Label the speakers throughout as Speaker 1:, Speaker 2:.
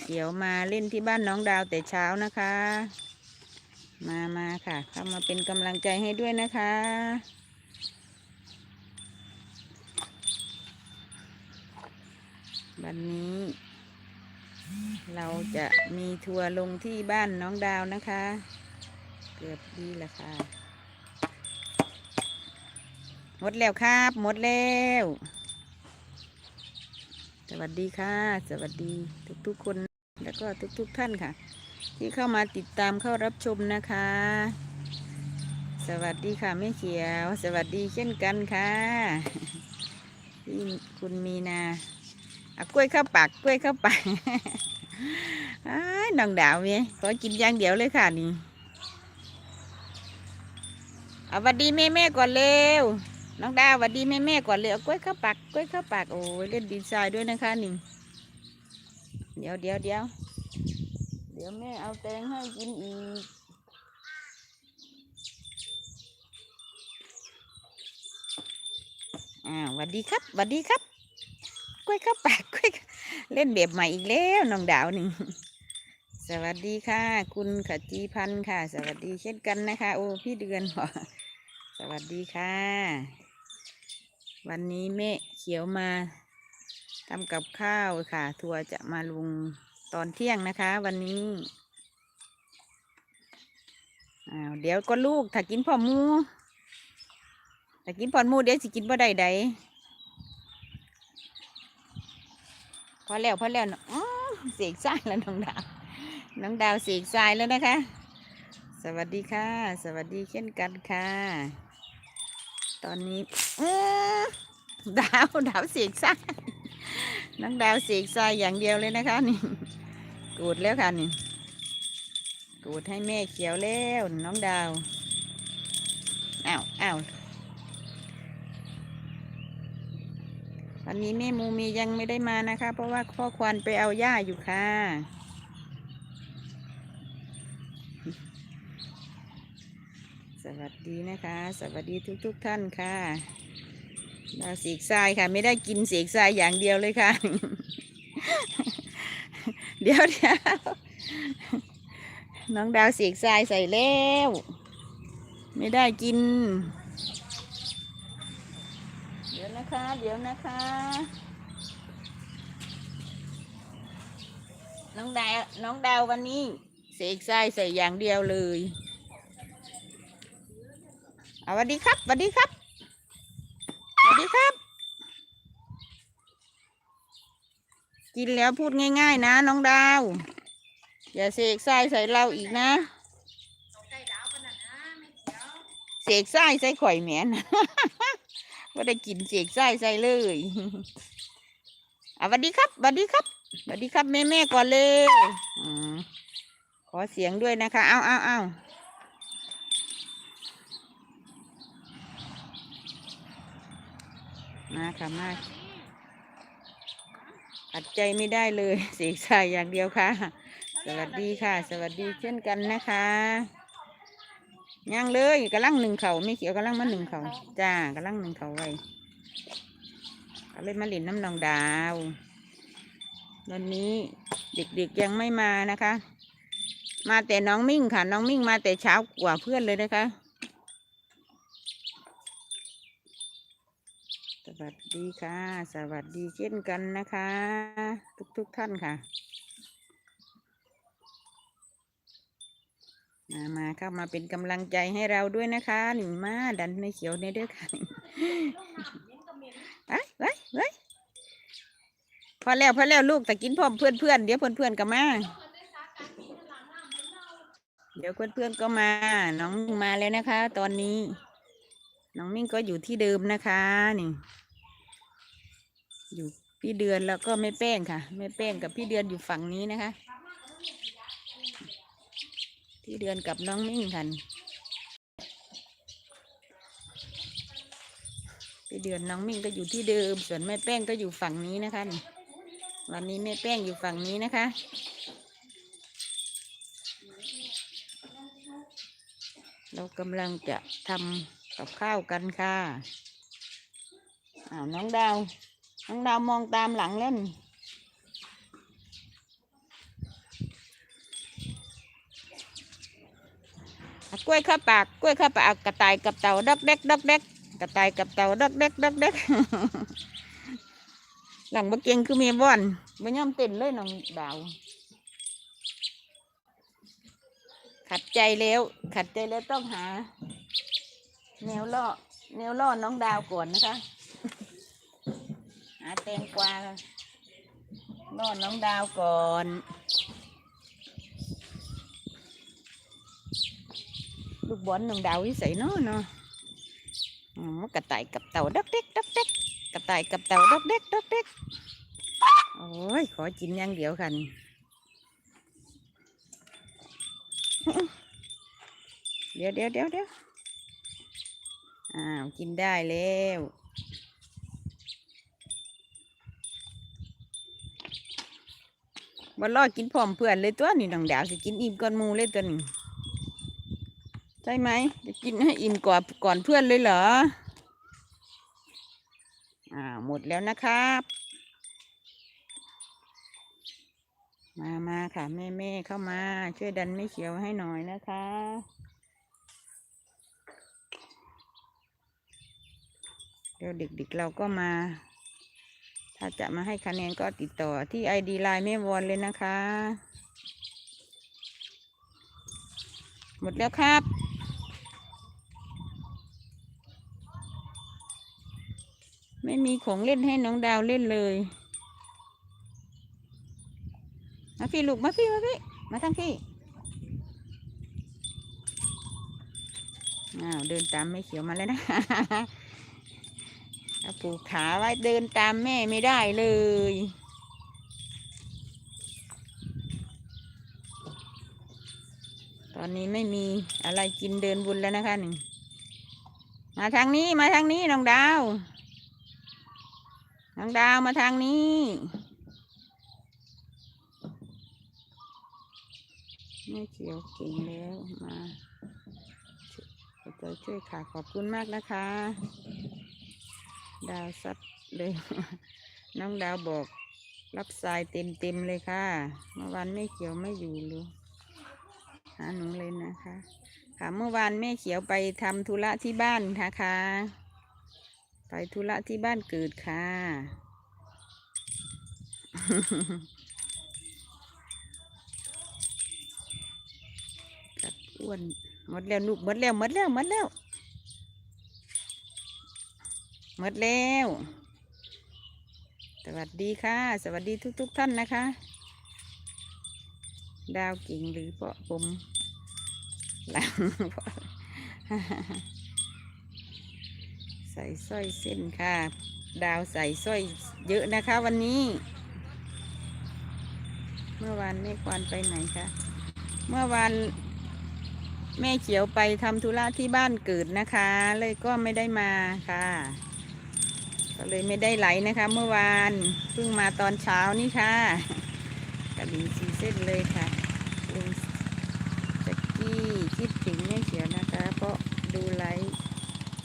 Speaker 1: เขียวมาเล่นที่บ้านน้องดาวแต่เช้านะคะ มามาค่ะ เข้ามาเป็นกำลังใจให้ด้วยนะคะ วันนี้ เราจะมีทัวร์ลงที่บ้านน้องดาวนะคะ เกือบดีแล้วค่ะ หมดแล้วครับ หมดแล้ว สวัสดีค่ะ สวัสดีทุกๆคนแล้วก็ทุกๆท่านค่ะ ที่เข้ามาติดตามเข้ารับชมนะคะ สวัสดีค่ะแม่เขียว สวัสดีเช่นกันค่ะพี่คุณมีนาเอากล้วยเข้าปากกล้วยเข้าปากน้องดาวเมียขอกินอย่างเดียวเลยค่ะนี่เอาสวัสดีแม่แม่ก่อนเร็ว น้องดาวสวัสดีแม่แม่ก่อนเลยเอากล้วยเข้าปากกล้วยเข้าปากโอ้ยเล่นดีไซน์ด้วยนะคะนี่เดี๋ยวเดี๋ยวเดี๋ยวเดี๋ยวแม่เอาแตงให้กินอีกอ้าวสวัสดีครับสวัสดีครับกล้วยเข้าปากกล้วยเล่นแบบใหม่อีกแล้วน้องดาวหนี่งสวัสดีค่ะ คุณขจีพันธ์ค่ะ สวัสดีเช่นกันนะคะ โอ้พี่เดือนบอกสวัสดีค่ะ วันนี้แม่เขียวมาทำกับข้าวค่ะ ทัวจะมาลงตอนเที่ยงนะคะ วันนี้อ้าวเดี๋ยวก็ลูกถ้ากินพอมูถ้ากินพอมูเดี๋ยวสิกินบ่ได้ใดพอแล้วพอแล้วเนาะอื้อเสกซ่ายแล้วน้องดาวน้องดาวเสกทรายแล้วนะคะ สวัสดีค่ะ สวัสดีเช่นกันค่ะ ตอนนี้ดาวดาวเสียกทราน้องดาวเสียกทราอย่างเดียวเลยนะคะนี่กูดแล้วค่ะนี่กูดให้แม่เขียวแล้วน้องดาวอ้าวอ้าววันนี้แม่มูมียังไม่ได้มานะคะ เพราะว่าพ่อควานไปเอาหญ้าอยู่ค่ะ วัสดีนะคะ สวัสดีทุกทุกๆท่านค่ะดาวสีกทรายค่ะ ไม่ได้กินเสีกทรายอย่างเดียวเลยค่ะ เดี๋ยวเดี๋ยวน้องดาวเสีกทรายใส่แล้ว ไม่ได้กิน เดี๋ยวนะคะ เดี๋ยวนะคะ น้องดาวน้องดาววันนี้เสกทรายใส่อย่างเดียวเลย สวัสดีครับสวัสดีครับสวัสดีครับ กินแล้วพูดง่าย ๆ นะ น้องดาว อย่าเสกทรายใส่เราอีกนะเสกทรายใส่ข่อยแหมนว่าได้กินเสกทรายใส่เลยสวัสดีครับสวัสดีครับสวัสดีครับแม่แม่ก่อนเลยอขอเสียงด้วยนะคะ เอาเอาเอา มาค่ะมาอัดใจไม่ได้เลยเสกทรายอย่างเดียวค่ะ สวัสดีค่ะ สวัสดีเช่นกันนะคะย่างเลยกำลังหนึ่งเขาไม่เขียวกำลังมาหนึ่งเขาจ้ากำลังหนึ่งเขาไว้ก็เลยมาหลินน้ำนองดาววันนี้เด็กๆยังไม่มานะคะ มาแต่น้องมิ่งค่ะ น้องมิ่งมาแต่เช้ากว่าเพื่อนเลยนะคะ วัสดีค่ะ สวัสดีเช่นกันนะคะ ทุกๆทท่านค่ะ มามาเข้ามาเป็นกำลังใจให้เราด้วยนะคะหนิงมาดันในเขียวในเด้อค่ะไปไปไปพอแล้วพอแล้วลูกแต่กินพร้อมเพื่อนเพื่อนเดี๋ยวเพื่อนเพื่อนก็มาเดี๋ยวเพื่อนเพื่อนก็มา น้องมิ่งมาแล้วนะคะ ตอนนี้น้องมิ่งก็อยู่ที่เดิมนะคะนี่ อยู่พี่เดือนแล้วก็แม่แป้งค่ะแม่แป้งกับพี่เดือนอยู่ฝั่งนี้นะคะ พี่เดือนกับน้องมิ่งค่ะพี่เดือนน้องมิ่งก็อยู่ที่เดิม ส่วนแม่แป้งก็อยู่ฝั่งนี้นะคะวันนี้แม่แป้งอยู่ฝั่งนี้นะคะเรากำลังจะทำกับข้าวกันค่ะอ้าวน้องดาว น้องดาวมองตามหลังเล่นกล้วยข้าปากกล้วยข้าปากกระต่ายกับเต่าดักเด็กดักเด็กกระต่ายกับเต่าดักเด็กดักเด็กหลังบะเกียงคือเมียบอนไม่ย่อมเต็มเลยน้องดาว ขัดใจแล้ว ขัดใจแล้วต้องหา แนวล่อแนวล่อน้องดาวก่อนนะคะาแตงกวาล่อน้องดาวก่อนลูกบอลน้องดาววิสัยเนาะเนาะอืมกระต่ายกับเต่าดอกเด็กดอกเด็กกระต่ายกับเต่าดอกเด็กดอกเด็กโอ้ยขอกินอย่างเดียวค่ะนี่เดี๋ยวเดี๋ยวเดี๋ยวเดี๋ยวอ้าวกินได้แล้ว บอลลอกินพร้อมเพื่อนเลยตัวนี่น้องดาวสิกินอิ่มก่อนมูเลยตัวนี้ใช่ไหมจะกินให้อิ่มก่อนก่อนเพื่อนเลยเหรออ่าหมดแล้วนะครับ มามาค่ะแม่แม่เข้ามา ช่วยดันไม่เขียวให้หน่อยนะคะเดี๋ยวเด็กๆเราก็มา ถ้าจะมาให้คะแนนก็ติดต่อที่ไอดีไลน์แม่วอนเลยนะคะ หมดแล้วครับไม่มีของเล่นให้น้องดาวเล่นเลยมาพี่ลูกมาพี่มาพี่มาทั้งพี่อ้าวเดินตามแม่เขียวมาแล้วนะ ผูกขาไว้เดินตามแม่ไม่ได้เลย ตอนนี้ไม่มีอะไรกินเดินบุญแล้วนะคะหนึ่ง มาทางนี้มาทางนี้น้องดาว น้องดาวมาทางนี้แม่เขียวเก่งแล้วมาเอใจช่วยค่ะขอบคุณมากนะคะ ดาวซัดเลย น้องดาวบอก รับสายเต็มเต็มเลยค่ะ เมื่อวานแม่เขียวไม่อยู่เลยหาหนูเลยนะคะ ค่ะเมื่อวานแม่เขียวไปทำธุระที่บ้านนะคะ ไปธุระที่บ้านเกิดค่ะกับอ้วนหมดแล้วลูกหมดแล้วหมดแล้วหมดแล้ว หมดแล้ว สวัสดีค่ะ สวัสดีทุกๆทท่านนะคะ ดาวกิ่งหรือเปาะผมหลังใส่สร้อยเส้นค่ะ ดาวใส่สร้อยเยอะนะคะวันนี้ เมื่อวานแม่ควานไปไหนคะ เมื่อวานแม่เขียวไปทำธุระที่บ้านเกิดนะคะ เลยก็ไม่ได้มาค่ะ ก็เลยไม่ได้ไหลนะคะ เมื่อวานเพิ่งมาตอนเช้านี่ค่ะกระดิ่งสีเส้นเลยค่ะลุงจักกี้คิดถึงแม่เขียวนะคะเพราะดูไลฟ์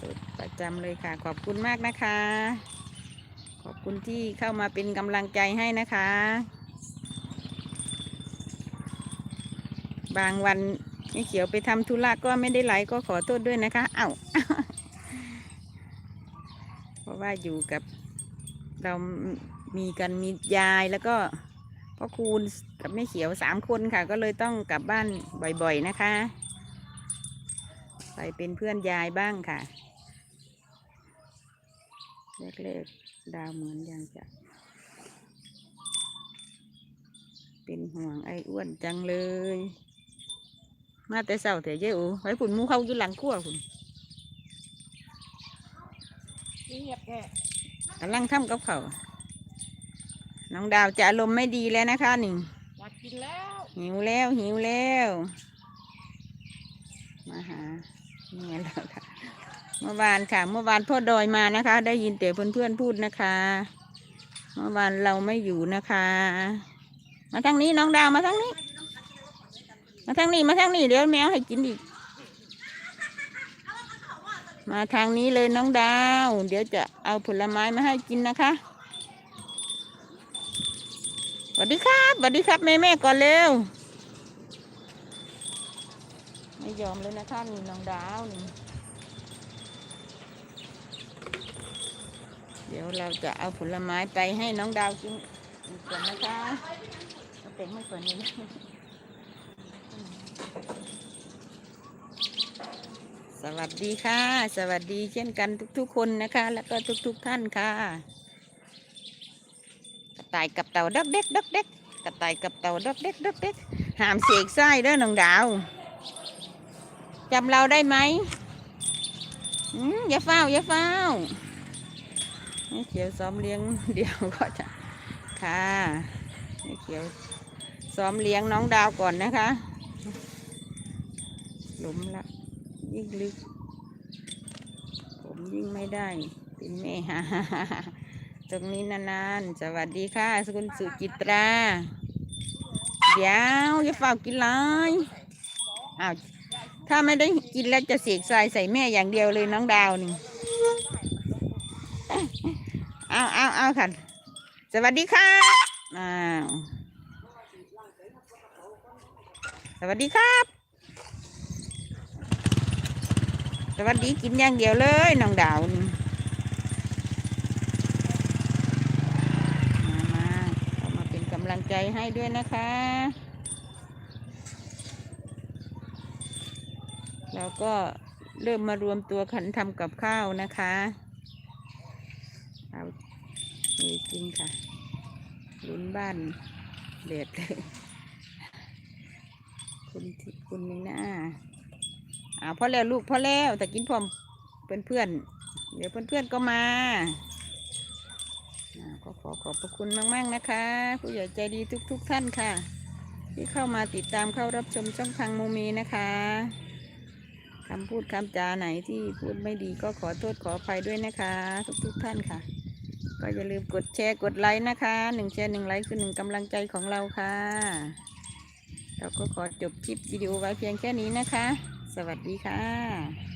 Speaker 1: สดประจำเลยค่ะ ขอบคุณมากนะคะ ขอบคุณที่เข้ามาเป็นกำลังใจให้นะคะ บางวันแม่เขียวไปทำธุระก็ไม่ได้ไหลฟ์ก็ขอโทษด้วยนะคะ เอ้าเพรา ว่าอยู่กับเรามีกันมียายแล้วก็พ่อคูณกับแม่เขียวสามคนค่ะ ก็เลยต้องกลับบ้านบ่อยๆนะคะ ไปเป็นเพื่อนยายบ้างค่ะเล็กๆดาวเหมือนยังจะ เป็นห่วงไอ้อ้วนจังเลย มาแต่เศร้าแต่เย้อูไว้ฝุ่นมูเข้าอยู่หลังขั้วฝุ่น
Speaker 2: เรียบแค่
Speaker 1: กำลังทำกับเขาวน้องดาวจะอารมณ์ไม่ดีแล้วนะคะนี่
Speaker 2: อยากกินแล้ว
Speaker 1: หิวแล้วหิวแล้ว มาหาเนี่ยแล้วค่ะ เมื่อวานค่ะ เมื่อวานพ่อดอยมานะคะ ได้ยินแต่เพื่อนๆพูดนะคะ เมื่อวานเราไม่อยู่นะคะ มาทางนี้น้องดาวมาทางนี้ มาทางนี้มาทางนี้เดี๋ยวแมวให้กินอีก มาทางนี้เลยน้องดาว เดี๋ยวจะเอาผลไม้มาให้กินนะคะสวัสดีครับสวัสดีครับแม่แม่ก่อนเร็ว ไม่ยอมเลยนะคะนี่น้องดาวนี่เดี๋ยวเราจะเอาผลไม้ไปให้น้องดาวกินก่อนนะคะเอาเป็นไม่ก่อนนี้นะส วัสดีค่ะ สวัสดีเช่นกันทุกๆคนนะคะ แล้วก็ทุกๆท่านค่ะ กระต่ายกับเต่าดอกเด็กดอกเด็กกระต่ายกับเต่าดอกเด็กดอกเด็กหามเสกไส้เด้อน้องดาวจำเราได้ไหมอืมอย่าเฝ้าอย่าเฝ้าเขียวซ้อมเลี้ยงเดียวก็จะค่ะเขียวซ้อมเลี้ยงน้องดาวก่อนนะคะหลุมละ ยิ่งลึก ผมยิ่งไม่ได้ เป็นแม่ฮ่าตรงนี้นานๆ สวัสดีค่ะคุณสุจิตรา เดี๋ยวอย่าฝากกินเลยอ้าวถ้าไม่ได้กินแล้วจะเสกทรายใส่แม่อย่างเดียวเลยน้องดาวนี่เอาเอาเอาค่ะ สวัสดีครับอ้าวสวัสดีครับ สวัสดีกินอย่างเดียวเลยน้องดาวมามาเามาเป็นกำลังใจให้ด้วยนะคะแล้วก็เริ่มมารวมตัวขันทำกับข้าวนะคะเอามีจริงค่ะลุ้นบ้านเด็ดเลยคุณคุณนี่นะ อ่าพอแล้วลูกพอแล้วแต่กินพร้อมเพื่อนเพื่อนเดี๋ยวเพื่อนเพื่อนก็มาอ่าก็ขอขอบพระคุณมาก ๆ นะคะ ผู้ใหญ่ใจดีทุกๆท่านค่ะ ที่เข้ามาติดตามเข้ารับชมช่องทางโมมีนะคะคำพูดคำจาไหนที่พูดไม่ดีก็ขอโทษขออภัยด้วยนะคะ ทุกๆท่านค่ะ ก็อย่าลืมกดแชร์กดไลค์นะคะหนึ่งแชร์หนึ่งไลค์คือหนึ่งกำลังใจของเราค่ะ เราก็ขอจบคลิปวิดีโอไว้เพียงแค่นี้นะคะ สวัสดีค่ะ